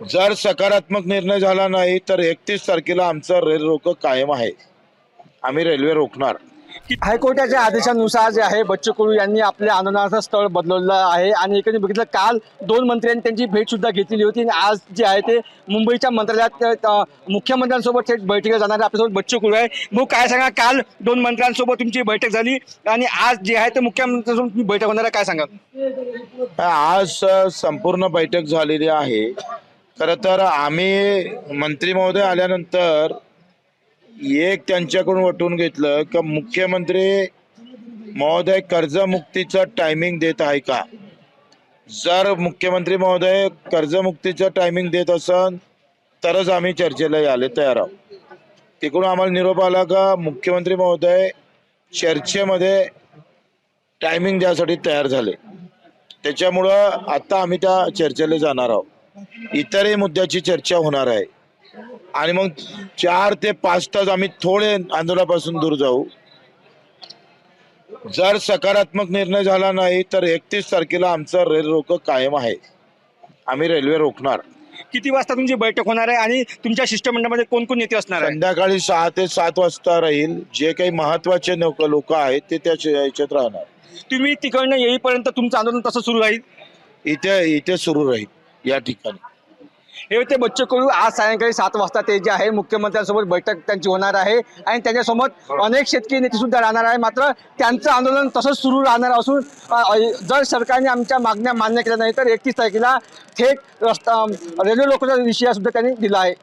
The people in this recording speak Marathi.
जर सकारात्मक निर्णय झाला नाही तर एकतीस तारखेला आमचं रेल रोक कायम आहे. आम्ही रेल्वे रोखणार. हायकोर्टाच्या आदेशानुसार जे आहे बच्चू कडू यांनी आपल्या आंदोलनाचं स्थळ बदलवलं आहे. आणि एकंदरीत बघितलं काल दोन मंत्र्यांनी त्यांची भेट सुद्धा घेतलेली होती. आणि आज जे आहे ते मुंबईच्या मंत्रालयात मुख्यमंत्र्यांसोबत थेट बैठकीला जाणार आहे. आपल्यासोबत बच्चू कडू आहे. भाऊ काय सांगा काल दोन मंत्र्यांसोबत तुमची बैठक झाली. आणि आज जे आहे ते मुख्यमंत्र्यांसोबत तुम्ही बैठक होणार आहे. काय सांगा? आज संपूर्ण बैठक झालेली आहे. खरं तर आम्ही मंत्री महोदय आल्यानंतर एक त्यांच्याकडून वटून घेतलं का मुख्यमंत्री महोदय कर्जमुक्तीचं टायमिंग देत आहे का? जर मुख्यमंत्री महोदय कर्जमुक्तीचं टायमिंग देत असन तरच आम्ही चर्चेला यायला तयार आहोत. तिकडून आम्हाला निरोप आला का मुख्यमंत्री महोदय चर्चेमध्ये टायमिंग द्यासाठी तयार झाले. त्याच्यामुळं आता आम्ही त्या चर्चेला जाणार आहोत. इतरही मुद्द्याची चर्चा होणार आहे. आणि मग चार ते पाच तास आम्ही थोडे आंदोलनापासून दूर जाऊ. जर सकारात्मक निर्णय झाला नाही तर एकतीस तारखेला आमचं रेल रोक कायम आहे. आम्ही रेल्वे रोखणार. किती वाजता तुमची बैठक होणार आहे? आणि तुमच्या शिष्टमंडळामध्ये कोण कोण नेते असणार आहे? संध्याकाळी सहा ते सात वाजता राहील. जे काही महत्त्वाचे लोक आहेत ते त्या याच्यात राहणार. तुम्ही तिकडनं येईपर्यंत तुमचं आंदोलन तसं सुरू राहील? इथे इथे सुरू राहील. या ठिकाणी. हे होते बच्चू कडू आज सायंकाळी सात वाजता ते जे आहे मुख्यमंत्र्यांसोबत बैठक त्यांची होणार आहे आणि त्यांच्यासोबत अनेक शेतकरी नेते सुद्धा राहणार आहे. मात्र त्यांचं आंदोलन तसंच सुरू राहणार असून जर सरकारने आमच्या मागण्या मान्य केल्या नाही तर एकतीस तारखेला थेट रस्ता रेल्वे लोकचा विषय सुद्धा त्यांनी दिला आहे.